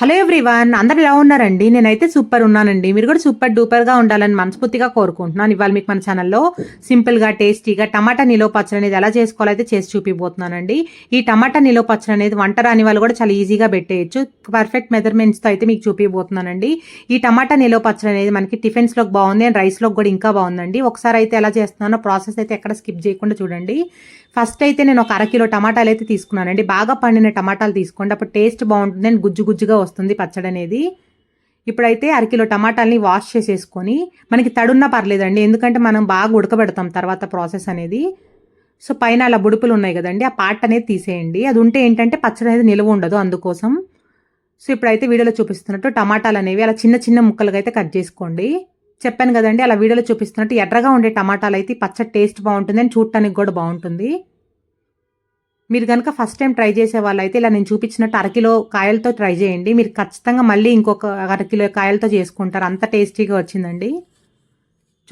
Hello everyone అందరు ఎలా ఉన్నారండి? నేనైతే సూపర్ ఉన్నానండి. మీరు కూడా సూపర్ డూపర్గా ఉండాలని మనస్ఫూర్తిగా కోరుకుంటున్నాను. ఇవాళ మీకు మన ఛానల్లో సింపుల్గా టేస్టీగా టమాటా నిలువ పచ్చడి అనేది ఎలా చేసుకోవాలో అయితే చేసి చూపిపోతున్నానండి ఈ టమాటా నిలువ పచ్చడి అనేది వంట రాని వాళ్ళు కూడా చాలా ఈజీగా పెట్టేయచ్చు. పర్ఫెక్ట్ మెజర్మెంట్స్తో అయితే మీకు చూపిపోతున్నానండి ఈ టమాటా నిలువ పచ్చడి అనేది మనకి టిఫిన్స్లోకి బాగుంది అండ్ రైస్లోకి కూడా ఇంకా బాగుందండి. ఒకసారి అయితే ఎలా చేస్తున్నానో ప్రాసెస్ అయితే ఎక్కడ స్కిప్ చేయకుండా చూడండి. ఫస్ట్ అయితే నేను ఒక అరకిలో టమాటాలు అయితే తీసుకున్నానండి. బాగా పండిన టమాటాలు తీసుకోండి. అప్పుడు టేస్ట్ బాగుంటుంది. అండ్ గుజ్జు గుజ్జుగా వస్తుంది పచ్చడి అనేది. ఇప్పుడైతే అరకిలో టమాటాలని వాష్ చేసేసుకొని మనకి తడున్నా పర్లేదండి. ఎందుకంటే మనం బాగా ఉడకబెడతాం తర్వాత ప్రాసెస్ అనేది. సో పైన అలా బుడుపులు ఉన్నాయి కదండి. ఆ పార్ట్ అనేది తీసేయండి. అది ఉంటే ఏంటంటే పచ్చడి అనేది నిలువ ఉండదు అందుకోసం. సో ఇప్పుడైతే వీడియోలో చూపిస్తున్నట్టు టమాటాలు అనేవి అలా చిన్న చిన్న ముక్కలుగా అయితే కట్ చేసుకోండి. చెప్పాను కదండి అలా వీడియోలో చూపిస్తున్నట్టు ఎర్రగా ఉండే టమాటాలు అయితే పచ్చడి టేస్ట్ బాగుంటుంది అని చూడటానికి కూడా బాగుంటుంది. మీరు కనుక ఫస్ట్ టైం ట్రై చేసే వాళ్ళైతే ఇలా నేను చూపించినట్టు అరకిలో కాయలతో ట్రై చేయండి. మీరు ఖచ్చితంగా మళ్ళీ ఇంకొక అరకిలో కాయలతో చేసుకుంటారు. అంత టేస్టీగా వచ్చిందండి.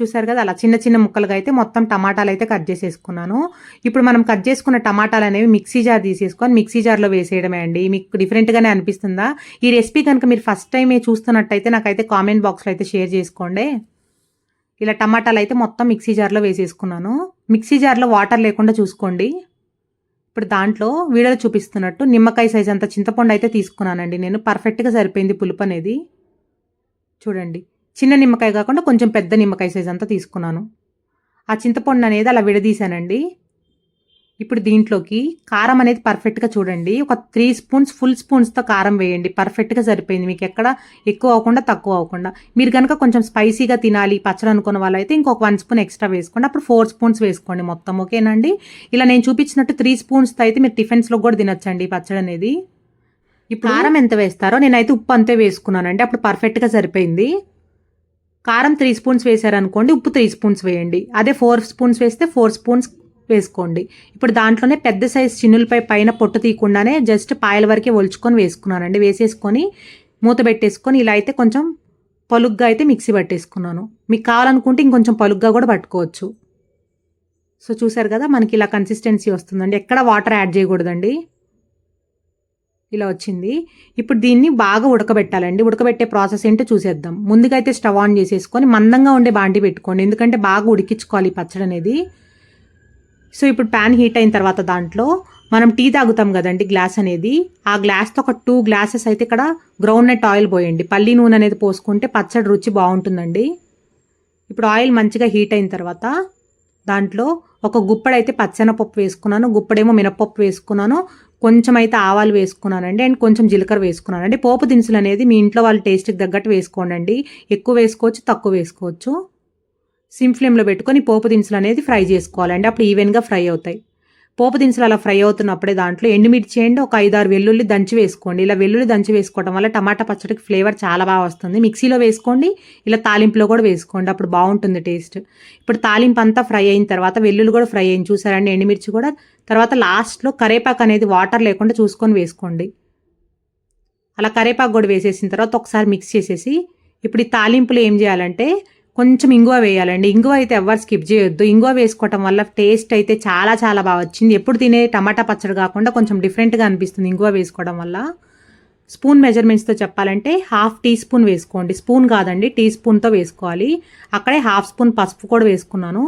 చూసారు కదా అలా చిన్న చిన్న ముక్కలుగా అయితే మొత్తం టమాటాలు అయితే కట్ చేసేసుకున్నాను. ఇప్పుడు మనం కట్ చేసుకున్న టమాటాలు అనేవి మిక్సీ జార్ తీసేసుకొని మిక్సీ జార్లో వేసేయడమే అండి. మీకు డిఫరెంట్గానే అనిపిస్తుందా? ఈ రెసిపీ కనుక మీరు ఫస్ట్ టైమే చూస్తున్నట్టయితే నాకైతే కామెంట్ బాక్స్లో అయితే షేర్ చేసుకోండి. ఇలా టమాటాలు అయితే మొత్తం మిక్సీ జార్లో వేసేసుకున్నాను. మిక్సీ జార్లో వాటర్ లేకుండా చూసుకోండి. ఇప్పుడు దాంట్లో వీడియోలో చూపిస్తున్నట్టు నిమ్మకాయ సైజ్ అంత చింతపండు అయితే తీసుకున్నానండి. నేను పర్ఫెక్ట్గా సరిపోయింది పులుపు అనేది. చూడండి. చిన్న నిమ్మకాయ కాకుండా కొంచెం పెద్ద నిమ్మకాయ సైజ్ అంతా తీసుకున్నాను. ఆ చింతపండు అనేది అలా విడదీశానండి. ఇప్పుడు దీంట్లోకి కారం అనేది పర్ఫెక్ట్గా చూడండి. ఒక త్రీ స్పూన్స్ ఫుల్ స్పూన్స్తో కారం వేయండి. పర్ఫెక్ట్గా సరిపోయింది. మీకు ఎక్కడ ఎక్కువ అవ్వకుండా తక్కువ అవ్వకుండా. మీరు కనుక కొంచెం స్పైసీగా తినాలి పచ్చడి అనుకున్న వాళ్ళైతే ఇంకొక వన్ స్పూన్ ఎక్స్ట్రా వేసుకోండి. అప్పుడు ఫోర్ స్పూన్స్ వేసుకోండి మొత్తం. ఓకేనండి ఇలా నేను చూపించినట్టు త్రీ స్పూన్స్తో అయితే మీరు టిఫిన్స్లో కూడా తినొచ్చండి పచ్చడి అనేది. ఇప్పుడు కారం ఎంత వేస్తారో నేనైతే ఉప్పు అంతే వేసుకున్నానండి. అప్పుడు పర్ఫెక్ట్గా సరిపోయింది. కారం త్రీ స్పూన్స్ వేసారనుకోండి ఉప్పు త్రీ స్పూన్స్ వేయండి. అదే ఫోర్ స్పూన్స్ వేస్తే ఫోర్ స్పూన్స్ వేసుకోండి. ఇప్పుడు దాంట్లోనే పెద్ద సైజ్ చిన్నులపై పైన పొట్టు తీయకుండానే జస్ట్ పాయల వరకే ఒలుచుకొని వేసుకున్నానండి. వేసేసుకొని మూత పెట్టేసుకొని ఇలా అయితే కొంచెం పలుగ్గా అయితే మిక్సీ పట్టేసుకున్నాను. మీకు కావాలనుకుంటే ఇంకొంచెం పలుగ్గా కూడా పట్టుకోవచ్చు. సో చూసారు కదా మనకి ఇలా కన్సిస్టెన్సీ వస్తుందండి. ఎక్కడ వాటర్ యాడ్ చేయకూడదండి. ఇలా వచ్చింది. ఇప్పుడు దీన్ని బాగా ఉడకబెట్టాలండి. ఉడకబెట్టే ప్రాసెస్ ఏంటో చూసేద్దాం. ముందుగా అయితే స్టవ్ ఆన్ చేసేసుకొని మందంగా ఉండే బాండి పెట్టుకోండి. ఎందుకంటే బాగా ఉడికించుకోవాలి పచ్చడి అనేది. సో ఇప్పుడు ప్యాన్ హీట్ అయిన తర్వాత దాంట్లో మనం టీ తాగుతాం కదండి గ్లాస్ అనేది. ఆ గ్లాస్తో ఒక టూ గ్లాసెస్ అయితే ఇక్కడ గ్రౌండ్ నెట్ ఆయిల్ పోయండి. పల్లి నూనె అనేది పోసుకుంటే పచ్చడి రుచి బాగుంటుందండి. ఇప్పుడు ఆయిల్ మంచిగా హీట్ అయిన తర్వాత దాంట్లో ఒక గుప్పడైతే పచ్చెనపప్పు వేసుకున్నాను. గుప్పడేమో మినపప్పు వేసుకున్నాను. కొంచెం అయితే ఆవాలు వేసుకున్నానండి అండ్ కొంచెం జీలకర్ర వేసుకున్నానండి. పోపు దినుసులు అనేది మీ ఇంట్లో వాళ్ళ టేస్ట్కి తగ్గట్టు వేసుకోండి ఎక్కువ వేసుకోవచ్చు తక్కువ వేసుకోవచ్చు. సిమ్ ఫ్లేమ్లో పెట్టుకొని పోపు దినుసులు అనేది ఫ్రై చేసుకోవాలండి. అప్పుడు ఈవెన్గా ఫ్రై అవుతాయి. పోపు దినుసులు అలా ఫ్రై అవుతున్నప్పుడే దాంట్లో ఎండుమిర్చి చేయండి ఒక ఐదారు వెల్లుల్లి దంచి వేసుకోండి. ఇలా వెల్లుల్లి దంచి వేసుకోవడం వల్ల టమాటా పచ్చడికి ఫ్లేవర్ చాలా బాగా వస్తుంది. మిక్సీలో వేసుకోండి ఇలా తాలింపులో కూడా వేసుకోండి. అప్పుడు బాగుంటుంది టేస్ట్. ఇప్పుడు తాలింపు అంతా ఫ్రై అయిన తర్వాత వెల్లుల్లి కూడా ఫ్రై అయింది. చూసారండి ఎండుమిర్చి కూడా. తర్వాత లాస్ట్లో కరేపాకు అనేది వాటర్ లేకుండా చూసుకొని వేసుకోండి. అలా కరేపాకు కూడా వేసేసిన తర్వాత ఒకసారి మిక్స్ చేసేసి ఇప్పుడు ఈ తాలింపులు ఏం చేయాలంటే కొంచెం ఇంగువ వేయాలండి. ఇంగువ అయితే ఎవరు స్కిప్ చేయొద్దు. ఇంగువ వేసుకోవటం వల్ల టేస్ట్ అయితే చాలా చాలా బాగా వచ్చింది. ఎప్పుడు తినే టమాటా పచ్చడి కాకుండా కొంచెం డిఫరెంట్గా అనిపిస్తుంది ఇంగువ వేసుకోవడం వల్ల. స్పూన్ మెజర్మెంట్స్తో చెప్పాలంటే హాఫ్ టీ స్పూన్ వేసుకోండి. స్పూన్ కాదండి టీ స్పూన్తో వేసుకోవాలి. అక్కడే హాఫ్ స్పూన్ పసుపు కూడా వేసుకున్నాను.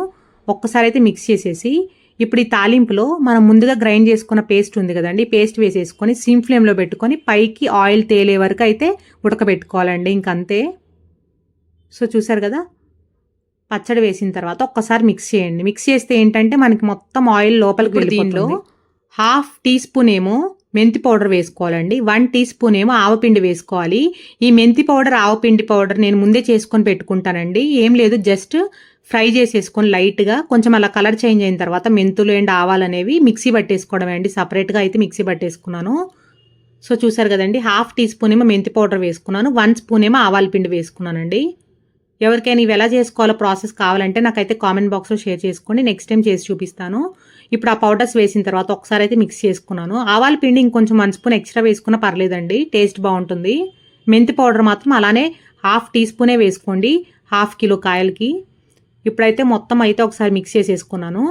ఒక్కసారి అయితే మిక్స్ చేసేసి ఇప్పుడు ఈ తాలింపులో మనం ముందుగా గ్రైండ్ చేసుకున్న పేస్ట్ ఉంది కదండి పేస్ట్ వేసేసుకొని సిమ్ ఫ్లేమ్లో పెట్టుకొని పైకి ఆయిల్ తేలే వరకు అయితే ఉడకబెట్టుకోవాలండి. ఇంకంతే. సో చూసారు కదా? పచ్చడి వేసిన తర్వాత ఒక్కసారి మిక్స్ చేయండి. మిక్స్ చేస్తే ఏంటంటే మనకి మొత్తం ఆయిల్ లోపలికి దీనిలో హాఫ్ టీ స్పూన్ ఏమో మెంతి పౌడర్ వేసుకోవాలండి. వన్ టీ స్పూన్ ఏమో ఆవపిండి వేసుకోవాలి. ఈ మెంతి పౌడర్ ఆవపిండి పౌడర్ నేను ముందే చేసుకొని పెట్టుకుంటానండి. ఏం లేదు జస్ట్ ఫ్రై చేసేసుకొని లైట్గా కొంచెం అలా కలర్ చేంజ్ అయిన తర్వాత మెంతులు అండ్ ఆవాలు అనేవి మిక్సీ పట్టేసుకోవడం అండి. సపరేట్గా అయితే మిక్సీ పట్టేసుకున్నాను. సో చూసారు కదండి హాఫ్ టీ స్పూన్ ఏమో మెంతి పౌడర్ వేసుకున్నాను. వన్ స్పూన్ ఏమో ఆవాల పిండి వేసుకున్నానండి. ఎవరికైనా ఇవి ఎలా చేసుకోవాలో ప్రాసెస్ కావాలంటే నాకైతే కామెంట్ బాక్స్లో షేర్ చేసుకోండి. నెక్స్ట్ టైం చేసి చూపిస్తాను. ఇప్పుడు ఆ పౌడర్స్ వేసిన తర్వాత ఒకసారి అయితే మిక్స్ చేసుకున్నాను. ఆవాల పిండి ఇంకొంచెం వన్ స్పూన్ ఎక్స్ట్రా వేసుకున్నా పర్లేదండి. టేస్ట్ బాగుంటుంది. మెంతి పౌడర్ మాత్రం అలానే హాఫ్ టీ స్పూనే వేసుకోండి. హాఫ్ కిలో కాయలకి. ఇప్పుడైతే మొత్తం అయితే ఒకసారి మిక్స్ చేసేసుకున్నాను.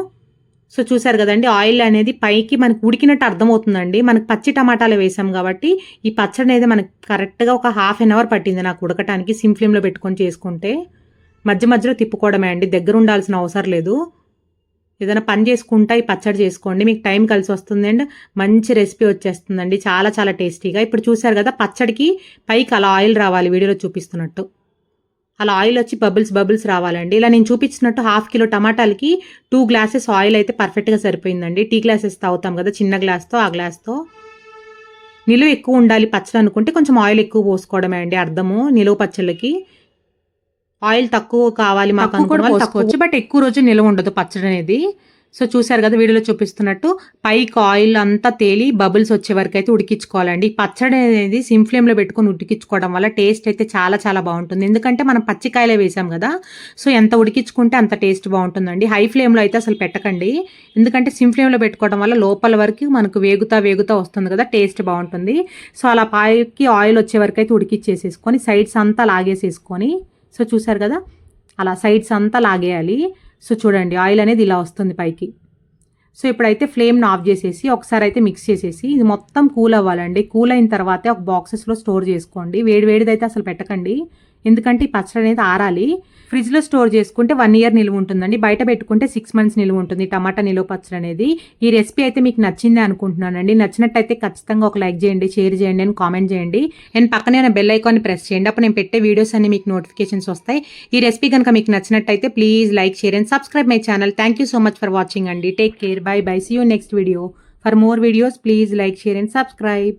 సో చూసారు కదండి ఆయిల్ అనేది పైకి మనకు ఉడికినట్టు అర్థమవుతుందండి. మనకు పచ్చి టమాటాలు వేసాం కాబట్టి ఈ పచ్చడి అనేది మనకు కరెక్ట్గా ఒక హాఫ్ అన్ అవర్ పట్టింది నాకు ఉడకటానికి సిమ్ ఫ్లేమ్లో పెట్టుకొని చేసుకుంటే. మధ్య మధ్యలో తిప్పుకోవడమే అండి దగ్గర ఉండాల్సిన అవసరం లేదు. ఏదైనా పని చేసుకుంటా ఈ పచ్చడి చేసుకోండి మీకు టైం కలిసి వస్తుంది అండ్ మంచి రెసిపీ వచ్చేస్తుందండి. చాలా చాలా టేస్టీగా. ఇప్పుడు చూసారు కదా పచ్చడికి పైకి అలా ఆయిల్ రావాలి వీడియోలో చూపిస్తున్నట్టు. అలా ఆయిల్ వచ్చి బబుల్స్ బబుల్స్ రావాలండి. ఇలా నేను చూపించినట్టు హాఫ్ కిలో టమాటాలకి టూ గ్లాసెస్ ఆయిల్ అయితే పర్ఫెక్ట్గా సరిపోయిందండి. టీ గ్లాసెస్ తాగుతాం కదా చిన్న గ్లాస్తో ఆ గ్లాస్తో. నిలువ ఎక్కువ ఉండాలి పచ్చడి అనుకుంటే కొంచెం ఆయిల్ ఎక్కువ పోసుకోవడమే అండి అర్థము నిలువ పచ్చళ్ళకి. ఆయిల్ తక్కువ కావాలి మాకు కూడా పోసుకోవచ్చు. తక్కువ బట్ ఎక్కువ రోజు నిల్వ ఉండదు పచ్చడి అనేది సో చూసారు కదా వీడియోలో చూపిస్తున్నట్టు పైకి ఆయిల్ అంతా తేలి బబుల్స్ వచ్చే వరకు అయితే ఉడికించుకోవాలండి. పచ్చడి అనేది సిమ్ ఫ్లేమ్లో పెట్టుకొని ఉడికించుకోవడం వల్ల టేస్ట్ అయితే చాలా చాలా బాగుంటుంది. ఎందుకంటే మనం పచ్చికాయలే వేసాం కదా సో ఎంత ఉడికించుకుంటే అంత టేస్ట్ బాగుంటుందండి. హై ఫ్లేమ్లో అయితే అసలు పెట్టకండి. ఎందుకంటే సిమ్ ఫ్లేమ్లో పెట్టుకోవడం వల్ల లోపల వరకు మనకు వేగుతా వేగుతా వస్తుంది కదా టేస్ట్ బాగుంటుంది. సో అలా పైకి ఆయిల్ వచ్చే వరకు అయితే ఉడికిచ్చేసేసుకొని సైడ్స్ అంతా లాగేసేసుకొని సో చూసారు కదా అలా సైడ్స్ అంతా లాగేయాలి. సో చూడండి ఆయిల్ అనేది ఇలా వస్తుంది పైకి. సో ఇప్పుడైతే ఫ్లేమ్ని ఆఫ్ చేసేసి ఒకసారి అయితే మిక్స్ చేసేసి ఇది మొత్తం కూల్ అవ్వాలండి. కూల్ అయిన తర్వాతే ఒక బాక్సెస్లో స్టోర్ చేసుకోండి. వేడి వేడిదైతే అసలు పెట్టకండి. ఎందుకంటే ఈ పచ్చడి అనేది ఆరాలి. ఫ్రిడ్జ్లో స్టోర్ చేసుకుంటే వన్ ఇయర్ నిలువ ఉంటుందండి. బయట పెట్టుకుంటే సిక్స్ మంత్స్ నిలువ ఉంటుంది టమాటా నిలువ పచ్చడి అనేది. ఈ రెసిపీ అయితే మీకు నచ్చిందే అనుకుంటున్నానండి. నచ్చినట్టయితే ఖచ్చితంగా ఒక లైక్ చేయండి షేర్ చేయండి అని కామెంట్ చేయండి. అండ్ పక్కనే ఉన్న బెల్ ఐకాన్ని ప్రెస్ చేయండి. అప్పుడు నేను పెట్టే వీడియోస్ అన్ని మీకు నోటిఫికేషన్స్ వస్తాయి. ఈ రెసిపీ కనుక మీకు నచ్చినట్టయితే please like share and subscribe my channel thank you so much for watching అండి. Take care bye bye see you next video for more videos please like share and subscribe